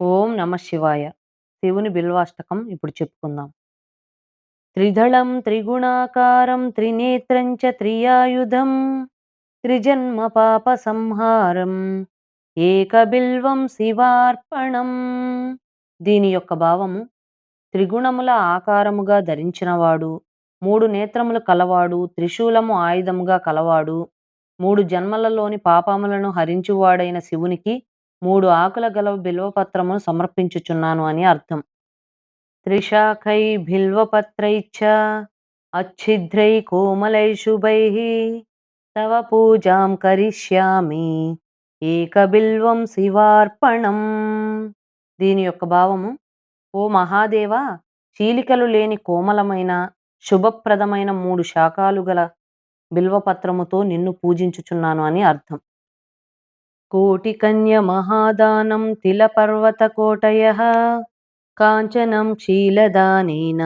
ఓం నమ శివాయ. శివుని బిల్వాష్టకం ఇప్పుడు చెప్పుకుందాం. త్రిదళం త్రిగుణాకారం త్రినేత్రం చ త్రియాయుధం త్రిజన్మ పాప సంహారం ఏకబిల్వం శివార్పణం. దీని యొక్క భావము త్రిగుణముల ఆకారముగా ధరించినవాడు మూడు నేత్రములు కలవాడు త్రిశూలము ఆయుధముగా కలవాడు మూడు జన్మలలోని పాపములను హరించువాడైన శివునికి మూడు ఆకుల గల బిల్వపత్రమును సమర్పించుచున్నాను అని అర్థం. త్రిశాఖై బిల్వపత్రైచ్చ అచ్ఛిద్రై కోమలై శుభై తవ పూజాం కరిష్యామి ఏకబిల్వం శివార్పణం. దీని యొక్క భావము ఓ మహాదేవ చీలికలు లేని కోమలమైన శుభప్రదమైన మూడు శాఖాలు గల బిల్వపత్రముతో నిన్ను పూజించుచున్నాను అని అర్థం. కోటికన్య మహాదానం తిలపర్వతకోటయ కాంచనం క్షీలదానేన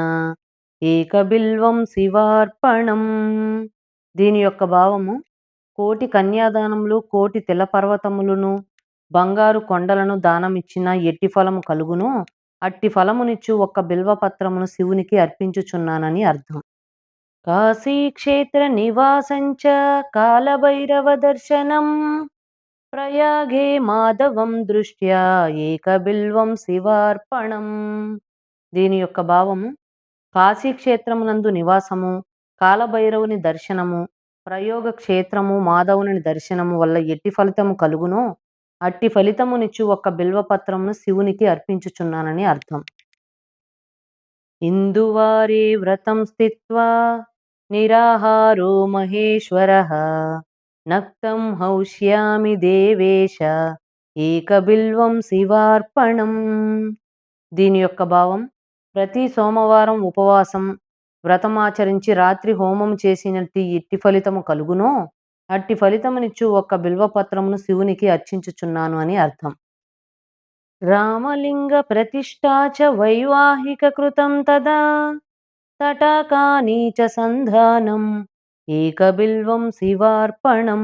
ఏకబిల్వం శివార్పణం దీని యొక్క భావము కోటి కన్యాదానములు కోటి తిలపర్వతములను బంగారు కొండలను దానమిచ్చిన ఎట్టి ఫలము కలుగును. అట్టి ఫలమునిచ్చు ఒక్క బిల్వపత్రమును శివునికి అర్పించుచున్నానని అర్థం. కాశీక్షేత్ర నివాసంచ కాలభైరవ దర్శనం. ప్రయాగే మాధవం దృష్ట్యా ఏకబిల్వం శివార్పణం. దీని యొక్క భావము కాశీక్షేత్రమునందు నివాసము కాలభైరవుని దర్శనము ప్రయోగ క్షేత్రము మాధవుని దర్శనము వల్ల ఎట్టి ఫలితము కలుగునో అట్టి ఫలితమునిచ్చు ఒక్క బిల్వపత్రమును శివునికి అర్పించుచున్నానని అర్థం. ఇందువారే వ్రతం స్థిత్వా నిరాహారో మహేశ్వర. నక్తం హౌష్యామి దేవేశ ఏకబిల్వం శివార్పణం. దీని యొక్క భావం ప్రతి సోమవారం ఉపవాసం వ్రతమాచరించి రాత్రి హోమం చేసినట్టు ఎట్టి ఫలితము కలుగునో అట్టి ఫలితమునిచ్చు ఒక్క బిల్వపత్రమును శివునికి అర్చించుచున్నాను అని అర్థం. రామలింగ ప్రతిష్టా చ వైవాహిక కృతం తదా తటాకానీ చ సంధానం. ఏకబిల్వం శివార్పణం.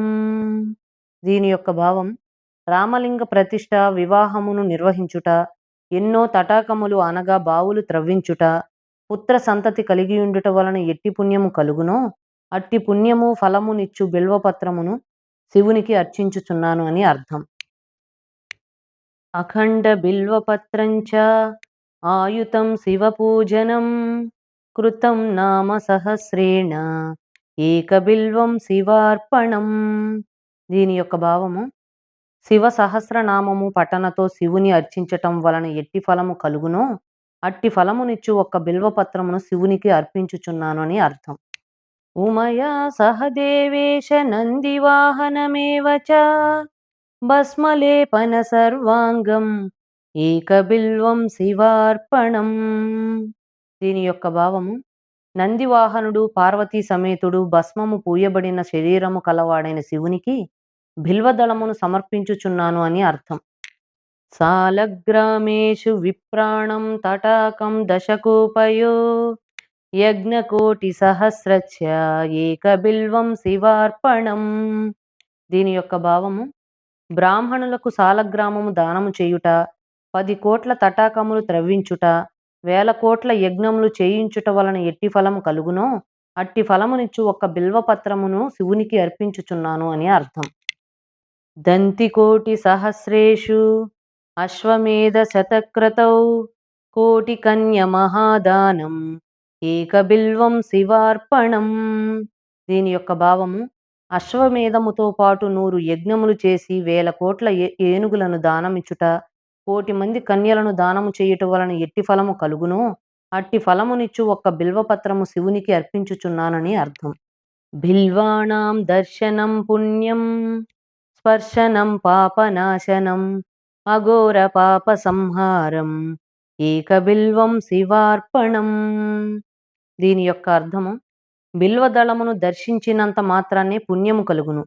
దీని యొక్క భావం రామలింగ ప్రతిష్ట వివాహమును నిర్వహించుట ఎన్నో తటాకములు అనగా బావులు త్రవ్వించుట పుత్ర సంతతి కలిగియుండుట వలన ఎట్టి పుణ్యము కలుగునో అట్టి పుణ్యము ఫలమునిచ్చు బిల్వపత్రమును శివునికి అర్చించుచున్నాను అని అర్థం. అఖండ బిల్వపత్రంచ ఆయుతం శివపూజనం కృతం నామ సహస్రేణ ఏకబిల్వం శివార్పణం. దీని యొక్క భావము శివ సహస్రనామము పఠనతో శివుని అర్చించటం వలన ఎట్టి ఫలము కలుగునో అట్టి ఫలమునిచ్చు ఒక్క బిల్వపత్రమును శివునికి అర్పించుచున్నాను అని అర్థం. ఉమయా సహదేవేశ నందివాహనమేవ చ? భస్మలేపన సర్వాంగం ఏకబిల్వం శివార్పణం. దీని యొక్క భావము నందివాహనుడు పార్వతీ సమేతుడు భస్మము పూయబడిన శరీరము కలవాడైన శివునికి బిల్వదళమును సమర్పించుచున్నాను అని అర్థం. సాలగ్రామేషు విప్రాణం తటాకం దశకూపయో యజ్ఞకోటి సహస్రచ్చ ఏకబిల్వం శివార్పణం. దీని యొక్క భావము బ్రాహ్మణులకు సాలగ్రామము దానము చేయుట పది కోట్ల తటాకములు త్రవ్వించుట వేల కోట్ల యజ్ఞములు చేయించుట వలన ఎట్టి ఫలము కలుగునో అట్టి ఫలమునిచ్చు ఒక్క బిల్వపత్రమును శివునికి అర్పించుచున్నాను అని అర్థం. దంతికోటి సహస్రేషు అశ్వమేధ శతక్రతౌ కోటి కన్య మహాదానం ఏకబిల్వం శివార్పణం. దీని యొక్క భావము అశ్వమేధముతో పాటు నూరు యజ్ఞములు చేసి వేల కోట్ల ఏనుగులను దానమిచ్చుట కోటి మంది కన్యలను దానము చేయుట వలన ఎట్టి ఫలము కలుగునో? అట్టి ఫలమునిచ్చు ఒక్క బిల్వపత్రము శివునికి అర్పించుచున్నానని అర్థం. బిల్వాణం దర్శనం పుణ్యం స్పర్శనం పాపనాశనం అఘోర పాప సంహారం ఏకబిల్వం శివార్పణం. దీని యొక్క అర్థము బిల్వదళమును దర్శించినంత మాత్రాన్నే పుణ్యము కలుగును.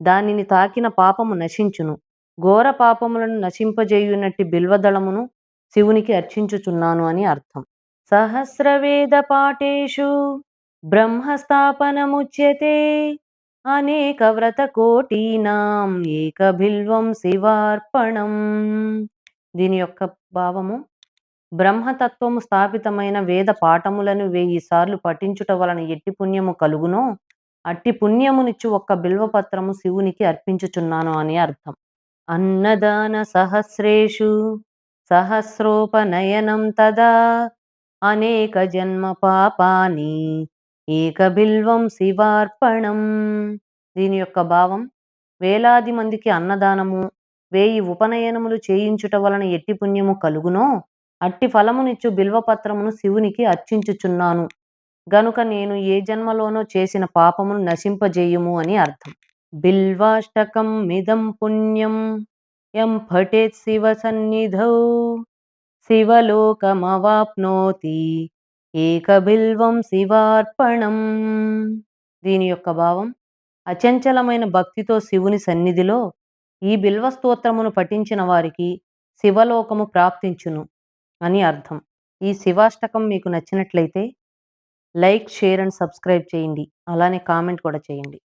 దానిని తాకిన పాపము నశించును. ఘోర పాపములను నశింపజేయునట్టి బిల్వదళమును శివునికి అర్చించుచున్నాను అని అర్థం. సహస్రవేద పాఠేషు బ్రహ్మస్థాపనముచ్యతే అనేక వ్రత కోటీనాం ఏక బిల్వం శివార్పణం. దీని యొక్క భావము బ్రహ్మతత్వము స్థాపితమైన వేద పాఠములను వెయ్యి సార్లు పఠించుట వలన ఎట్టి పుణ్యము కలుగునో అట్టి పుణ్యమునిచ్చు ఒక్క బిల్వపత్రము శివునికి అర్పించుచున్నాను అని అర్థం. అన్నదాన సహస్రేషు సహస్రోపనయనం తదా అనేక జన్మ పాపాని ఏకబిల్వం శివార్పణం. దీని యొక్క భావం వేలాది మందికి అన్నదానము వేయి ఉపనయనములు చేయించుట వలన ఎట్టి పుణ్యము కలుగునో అట్టి ఫలమునిచ్చు బిల్వపత్రమును శివునికి అర్చించుచున్నాను. గనుక నేను ఏ జన్మలోనో చేసిన పాపమును నశింపజేయుము అని అర్థం. బిల్వాష్టకం మిదం పుణ్యం ఎం ఫటేత్ శివ సన్నిధౌ శివలోకమవాప్నోతి ఏక బిల్వం శివార్పణం దీని యొక్క భావం అచంచలమైన భక్తితో శివుని సన్నిధిలో ఈ బిల్వ స్తోత్రమును పఠించిన వారికి శివలోకము ప్రాప్తించును అని అర్థం. ఈ శివాష్టకం మీకు నచ్చినట్లయితే లైక్ షేర్ అండ్ సబ్స్క్రైబ్ చేయండి. అలానే కామెంట్ కూడా చేయండి.